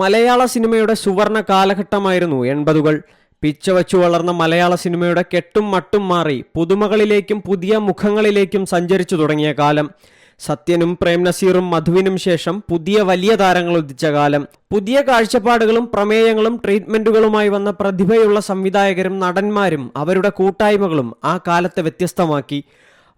മലയാള സിനിമയുടെ സുവർണ കാലഘട്ടമായിരുന്നു എൺപതുകൾ. പിച്ചവച്ചു വളർന്ന മലയാള സിനിമയുടെ കെട്ടും മട്ടും മാറി പുതുമകളിലേക്കും പുതിയ മുഖങ്ങളിലേക്കും സഞ്ചരിച്ചു തുടങ്ങിയ കാലം. സത്യനും പ്രേം നസീറും മധുവിനും ശേഷം പുതിയ വലിയ താരങ്ങൾ ഉദിച്ച കാലം. പുതിയ കാഴ്ചപ്പാടുകളും പ്രമേയങ്ങളും ട്രീറ്റ്മെന്റുകളുമായി വന്ന പ്രതിഭയുള്ള സംവിധായകരും നടന്മാരും അവരുടെ കൂട്ടായ്മകളും ആ കാലത്തെ വ്യത്യസ്തമാക്കി.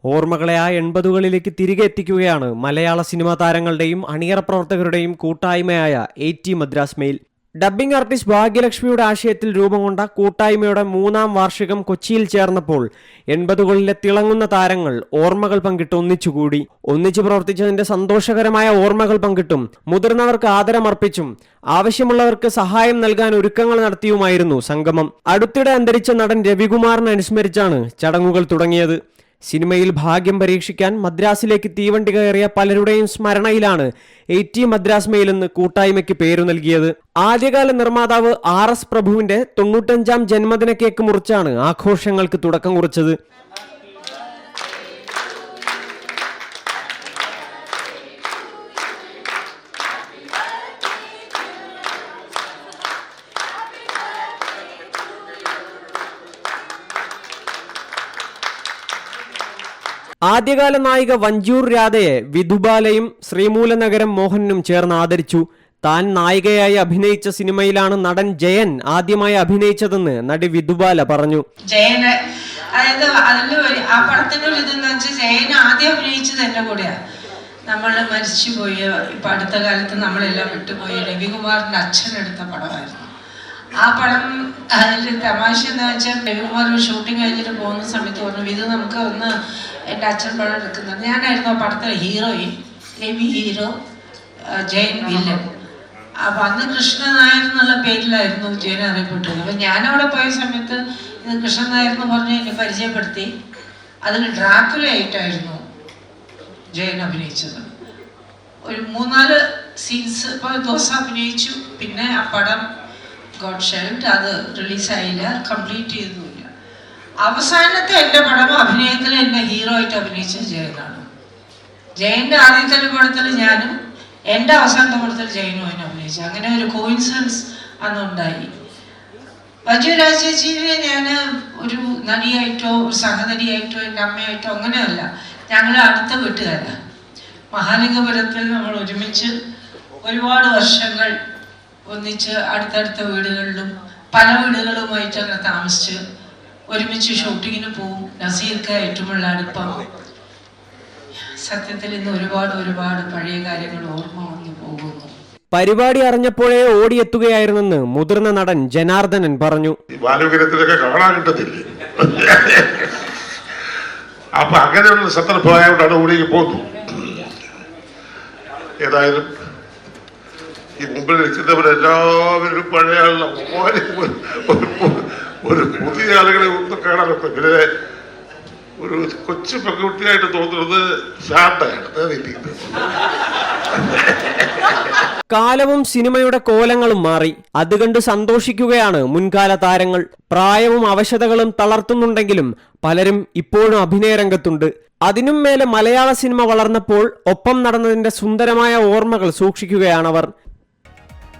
ഓർമ്മകളെ ആ എൺപതുകളിലേക്ക് തിരികെ എത്തിക്കുകയാണ് മലയാള സിനിമാ താരങ്ങളുടെയും അണിയറ പ്രവർത്തകരുടെയും കൂട്ടായ്മയായ A T Madras mail. Dubbing artist ഭാഗ്യലക്ഷ്മിയുടെ ആശയത്തിൽ രൂപം കൊണ്ട കൂട്ടായ്മയുടെ മൂന്നാം വാർഷികം കൊച്ചിയിൽ ചേർന്നപ്പോൾ എൺപതുകളിലെ തിളങ്ങുന്ന താരങ്ങൾ ഓർമ്മകൾ പങ്കിട്ട് ഒന്നിച്ചുകൂടി. ഒന്നിച്ചു പ്രവർത്തിച്ചതിന്റെ സന്തോഷകരമായ ഓർമ്മകൾ പങ്കിട്ടും മുതിർന്നവർക്ക് ആദരമർപ്പിച്ചും ആവശ്യമുള്ളവർക്ക് സഹായം നൽകാൻ ഒരുക്കങ്ങൾ നടത്തിയുമായിരുന്നു സംഗമം. അടുത്തിടെ അന്തരിച്ച നടൻ രവികുമാറിനെ അനുസ്മരിച്ചാണ് ചടങ്ങുകൾ തുടങ്ങിയത്. സിനിമയിൽ ഭാഗ്യം പരീക്ഷിക്കാൻ മദ്രാസിലേക്ക് തീവണ്ടി കയറിയ പലരുടെയും സ്മരണയിലാണ് എ ടി മദ്രാസ് മെയിൽ എന്ന് കൂട്ടായ്മയ്ക്ക് പേരു നൽകിയത്. ആദ്യകാല നിർമ്മാതാവ് ആർ എസ് പ്രഭുവിന്റെ തൊണ്ണൂറ്റഞ്ചാം ജന്മദിന കേക്ക് മുറിച്ചാണ് ആഘോഷങ്ങൾക്ക് തുടക്കം കുറിച്ചത്. ആദ്യകാല നായിക വഞ്ചൂർ രാധയെ വിധുബാലയും ശ്രീമൂലനഗരം മോഹനും ചേർന്ന് ആദരിച്ചു. താൻ നായികയായി അഭിനയിച്ച സിനിമയിലാണ് നടൻ ജയൻ ആദ്യമായി അഭിനയിച്ചതെന്ന് നടി വിധുബാല പറഞ്ഞു. ജയന് അതായത് ഒരു- ആ പടത്തിന്റെ ഒരു ഇതെന്ന് വെച്ചാൽ ജയൻ ആദ്യം അഭിനയിച്ചത് കൂടെയാണ്. നമ്മൾ മരിച്ചുപോയ ഇപ്പൊ അടുത്ത കാലത്ത് നമ്മളെല്ലാം വിട്ടുപോയി രവികുമാറിന്റെ അച്ഛൻ എടുത്ത പടമായിരുന്നു. ആ പടം അതിൽ തമാശ എന്ന് വെച്ചാൽ രവികുമാർ ഷൂട്ടിംഗ് കഴിഞ്ഞിട്ട് പോകുന്ന സമയത്ത് പറഞ്ഞു ഇത് നമുക്ക് ഒന്ന് എന്റെ അച്ഛൻ പഴം എടുക്കുന്നത് ഞാനായിരുന്നു ആ പടത്തിലെ heroine Ravi hero Jayan villain. അപ്പൊ അന്ന് കൃഷ്ണൻ നായർ എന്നുള്ള പേരിലായിരുന്നു ജയൻ അറിയപ്പെട്ടത്. അപ്പൊ ഞാനവിടെ പോയ സമയത്ത് ഇത് കൃഷ്ണൻ നായർ എന്ന് പറഞ്ഞ് എന്നെ പരിചയപ്പെടുത്തി. അതിൽ ഡ്രാക്കുലായിട്ടായിരുന്നു ജയൻ അഭിനയിച്ചത്. ഒരു മൂന്നാൽ സീൻസ് ഇപ്പോൾ ദിവസം അഭിനയിച്ചു. പിന്നെ ആ പടം ഗോഡ് ഷെൽഡ് അത് റിലീസായില്ല കംപ്ലീറ്റ് ചെയ്തുമില്ല അവസാനത്തെ എന്റെ പടം അഭിനയത്തിൽ എന്നെ ഹീറോ ആയിട്ട് അഭിനയിച്ച ജയനാണ്. ജയന്റെ ആദ്യത്തെ പടത്തിൽ ഞാനും എന്റെ അവസാനത്തെ പടത്തിൽ ജയനും അതിനെ അഭിനയിച്ചു. അങ്ങനെ ഒരു കോയിൻസിഡൻസ് അന്നുണ്ടായി വജു രാജേച്ചിനെ ഞാൻ ഒരു നടിയായിട്ടോ ഒരു സഹനടിയായിട്ടോ എന്റെ അമ്മയായിട്ടോ അങ്ങനെയല്ല. ഞങ്ങൾ അടുത്ത വീട്ടുകാരാണ് മഹാലിംഗപുരത്തിൽ നമ്മൾ ഒരുമിച്ച് ഒരുപാട് വർഷങ്ങൾ ഒന്നിച്ച് അടുത്തടുത്ത വീടുകളിലും പല വീടുകളുമായിട്ട് അങ്ങനെ താമസിച്ച് ഒരുമിച്ച് ഷൂട്ടിങ്ങിന് പോവും. നസീർക്ക് നസീർക്കായിട്ടുമുള്ള അടുപ്പം. സത്യത്തിൽ ഇന്ന് ഒരുപാട് ഒരുപാട് പഴയ കാര്യങ്ങൾ ഓർമ്മ വന്നു പോകുന്നു. പരിപാടി അറിഞ്ഞപ്പോഴേ ഓടിയെത്തുകയായിരുന്നെന്ന് മുതിർന്ന നടൻ ജനാർദ്ദനൻ പറഞ്ഞു. ഈ ബാലവിഗ്രഹത്തിലൊക്കെ കാണാൻ കിട്ടത്തില്ലേ? അപ്പൊ അങ്ങനെയുള്ള സന്ദർഭമായോണ്ടാണ് ഓടിക്ക് പോകുന്നു ഏതായാലും ഈ മുമ്പിൽ നിൽക്കുന്നവരെല്ലാവരും പഴയ ഒരു പുതിയ ആളുകളെ ഒന്നും കാണാനൊക്കെ പിന്നെ ഒരു കൊച്ചു പെൺകുട്ടിയായിട്ട് തോന്നുന്നത് നേരിട്ടിരിക്കുന്നത് കാലവും സിനിമയുടെ കോലങ്ങളും മാറി. അത് കണ്ട് സന്തോഷിക്കുകയാണ് മുൻകാല താരങ്ങൾ. പ്രായവും അവശതകളും തളർത്തുന്നുണ്ടെങ്കിലും പലരും ഇപ്പോഴും അഭിനയ രംഗത്തുണ്ട്. അതിനും മേലെ മലയാള സിനിമ വളർന്നപ്പോൾ ഒപ്പം നടന്നതിന്റെ സുന്ദരമായ ഓർമ്മകൾ സൂക്ഷിക്കുകയാണവർ.